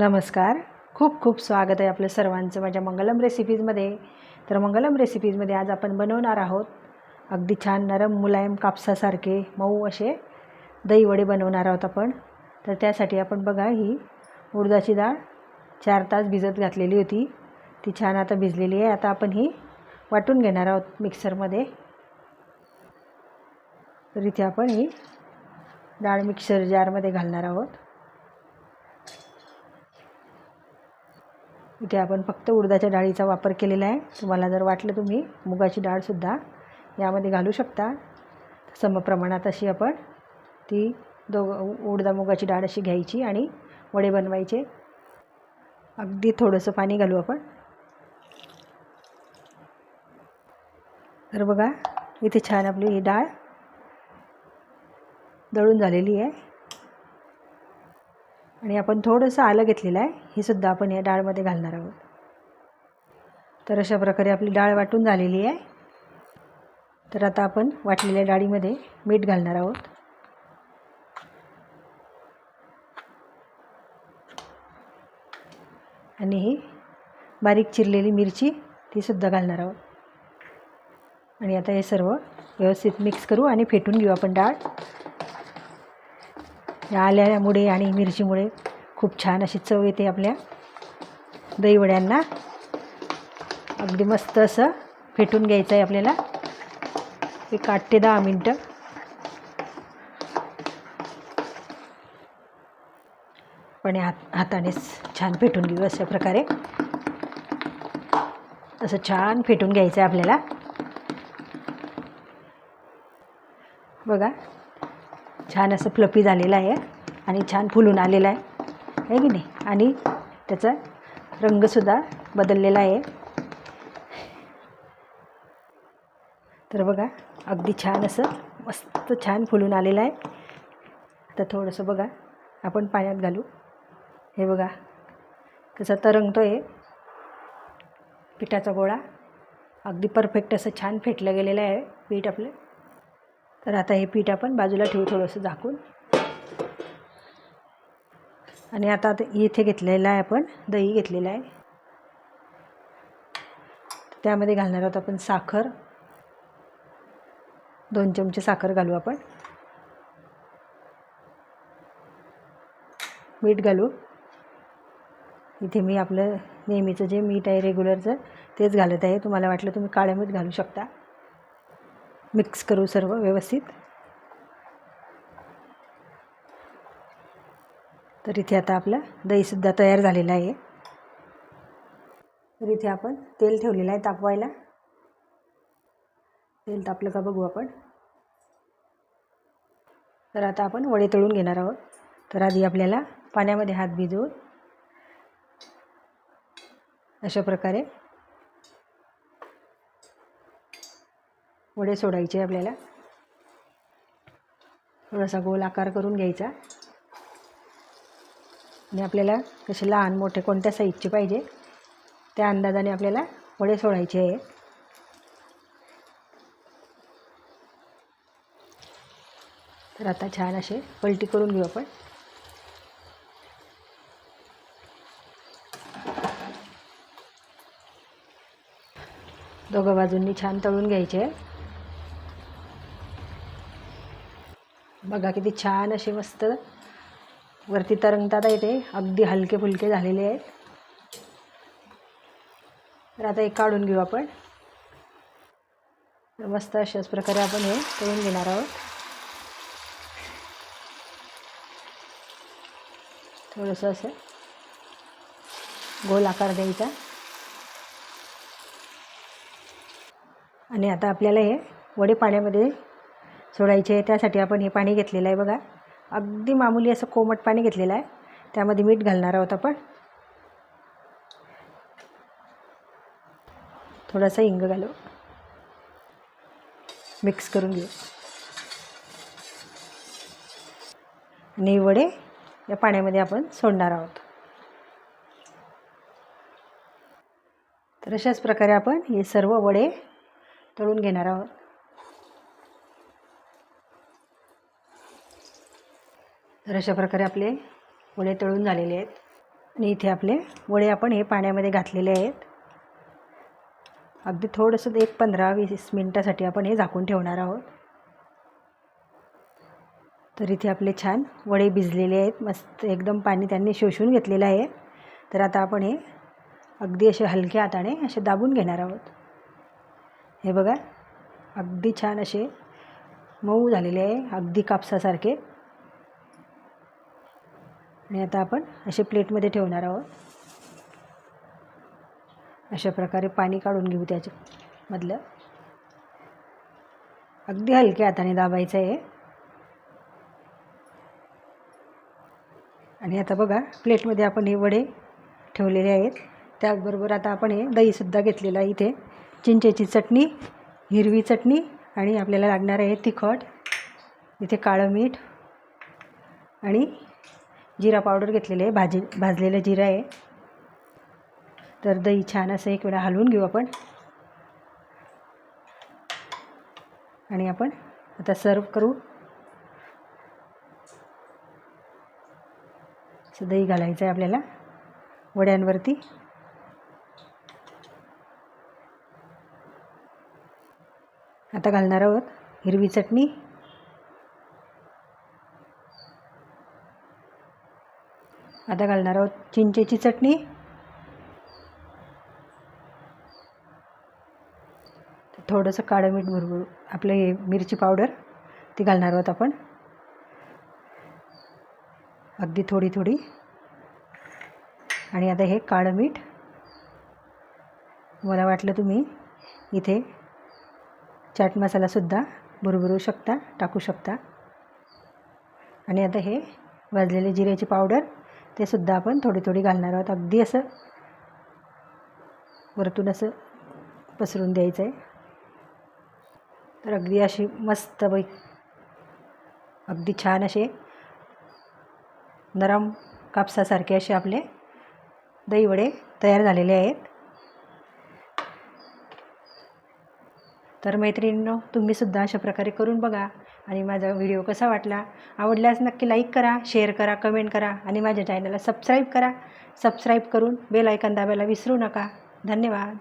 नमस्कार. खूप खूप स्वागत आहे आपलं सर्वांचं माझ्या मंगलम रेसिपीजमध्ये तर मंगलम रेसिपीजमध्ये आज आपण बनवणार आहोत अगदी छान नरम मुलायम कापसासारखे मऊ असे दहीवडे बनवणार आहोत आपण. तर त्यासाठी आपण बघा ही उडदाची डाळ चार तास भिजत घातलेली होती. ती छान आता भिजलेली आहे. आता आपण ही वाटून घेणार आहोत मिक्सरमध्ये. तर इथे आपण ही डाळ मिक्सर जारमध्ये घालणार आहोत. इथे आपण फक्त उडदाच्या डाळीचा वापर केलेला आहे. तुम्हाला जर वाटलं तुम्ही मुगाची डाळसुद्धा यामध्ये घालू शकता. समप्रमाणात अशी आपण ती दो उडदा मुगाची डाळ अशी घ्यायची आणि वडे बनवायचे. अगदी थोडंसं पाणी घालू आपण. तर बघा इथे छान आपली ही डाळ दळून झालेली आहे. आणि आपण थोडंसं आलं घेतलेलं आहे हे सुद्धा आपण या डाळमध्ये घालणार आहोत. तर अशा प्रकारे आपली डाळ वाटून झालेली आहे. तर आता आपण वाटलेल्या डाळीमध्ये मीठ घालणार आहोत. आणि ही बारीक चिरलेली मिरची तीसुद्धा घालणार आहोत. आणि आता हे सर्व व्यवस्थित मिक्स करू आणि फेटून घेऊ आपण डाळ. या आल्यामुळे आणि मिरचीमुळे खूप छान अशी चव येते आपल्या दहीवड्यांना. अगदी मस्त असं फेटून घ्यायचं आहे आपल्याला. एक आठ ते दहा मिनटं. पण हात हातानेच छान फेटून घेऊ अशा प्रकारे. असं छान फेटून घ्यायचं आहे आपल्याला. बघा. छान असं फ्लफी झालेलं आहे आणि छान फुलून आलेलं आहे. आहे की नाही? आणि त्याचा रंगसुद्धा बदललेला आहे. तर बघा अगदी छान असं मस्त छान फुलून आलेलं आहे. आता थोडंसं बघा आपण पाण्यात घालू. हे बघा कसा तरंगतो आहे पिठाचा गोळा. अगदी परफेक्ट असं छान फेटलं गेलेलं आहे पीठ आपलं. तर आता हे पीठ आपण बाजूला ठेवू थोडंसं झाकून. आणि आता इथे घेतलेलं आहे आपण दही घेतलेलं आहे. त्यामध्ये घालणार आहोत आपण साखर. दोन चमचे साखर घालू आपण. मीठ घालू. इथे मी आपलं नेहमीचं जे मीठ आहे रेग्युलरचं तेच घालत आहे. तुम्हाला वाटलं तुम्ही काळं मीठ घालू शकता. मिक्स करू सर्व व्यवस्थित. तर इथे आता आपलं दहीसुद्धा तयार झालेलं आहे. तर इथे आपण तेल ठेवलेलं आहे तापवायला. तेल तापलं का बघू आपण. तर आता आपण वडे तळून घेणार आहोत. तर आधी आपल्याला पाण्यामध्ये हात भिजवून अशा प्रकारे वडे सोडायचे आपल्याला. थोडासा गोल आकार करून घ्यायचा. आणि आपल्याला कसे लहान मोठे कोणत्या साईजचे पाहिजे त्या अंदाजाने आपल्याला वडे सोडायचे आहे. तर आता छान असे पलटी करून घेऊ आपण. दोघं बाजूंनी छान तळून घ्यायचे. आहे बघा किती छान असे मस्त वरती तरंगतात आहे ते. अगदी हलके फुलके झालेले आहेत. तर आता एक काढून घेऊ आपण. मस्त अशाच प्रकारे आपण हे करून घेणार आहोत. थोडंसं असं गोल आकार द्यायचा. आणि आता आपल्याला हे वडे पाण्यामध्ये सोडायचे. त्यासाठी आपण हे पाणी घेतलेलं आहे बघा. अगदी मामूली असं कोमट पाणी घेतलेलं आहे. त्यामध्ये मीठ घालणार आहोत आपण. थोडासा हिंग घालू. मिक्स करून घेऊ. आणि वडे या पाण्यामध्ये आपण सोडणार आहोत. तर अशाच प्रकारे आपण हे सर्व वडे तळून घेणार आहोत. तर अशा प्रकारे आपले वडे तळून झालेले आहेत. आणि इथे आपले वडे आपण हे पाण्यामध्ये घातलेले आहेत. अगदी थोडंसं एक पंधरा वीस मिनटासाठी आपण हे झाकून ठेवणार आहोत. तर इथे आपले छान वडे भिजलेले आहेत. मस्त एकदम पाणी त्यांनी शोषून घेतलेलं आहे. तर आता आपण हे अगदी असे हलक्या हाताने असे दाबून घेणार आहोत. हे बघा अगदी छान असे मऊ झालेले आहे. अगदी कापसासारखे. आणि आता आपण असे प्लेटमध्ये ठेवणार आहोत. अशा प्रकारे पाणी काढून घेऊ त्याच्यामधलं अगदी हलक्या हाताने दाबायचं आहे. आणि आता बघा प्लेटमध्ये आपण हे वडे ठेवलेले आहेत. त्याचबरोबर आता आपण हे दहीसुद्धा घेतलेलं आहे इथे. चिंचेची चटणी हिरवी चटणी आणि आपल्याला लागणार आहे तिखट इथे काळं मीठ आणि जिरा पावडर घेतलेले आहे भाजी भाजलेलं जिरा आहे. तर दही छान असं एक वेळा हलवून घेऊ आपण. आणि आपण आता सर्व करू. असं दही घालायचं आहे आपल्याला वड्यांवरती. आता घालणार आहोत हिरवी चटणी. आता घालणार आहोत चिंचेची चटणी. थोडंसं काळं मीठ भरभर आपलं हे मिरची पावडर ती घालणार आहोत आपण. अगदी थोडी थोडी. आणि आता हे काळं मीठ. मला वाटलं तुम्ही इथे चाट मसालासुद्धा भरभरू शकता टाकू शकता. आणि आता हे भाजलेले जिऱ्याची पावडर. ते सुद्धा आपण थोडी थोडी घालणार आहोत. अगदी असं वरतून असं पसरून द्यायचं आहे तर अगदी अशी मस्त बै अगदी छान असे नरम कापसासारखे असे आपले दहीवडे तयार झालेले आहेत. तर मैत्रिणींनो तुम्हीसुद्धा अशा प्रकारे करून बघा. आणि माझा व्हिडिओ कसा वाटला? आवडल्यास नक्की लाईक करा शेअर करा कमेंट करा आणि माझ्या चॅनलला सबस्क्राईब करा. सबस्क्राईब करून बेल ऐकन दाबायला विसरू नका. धन्यवाद.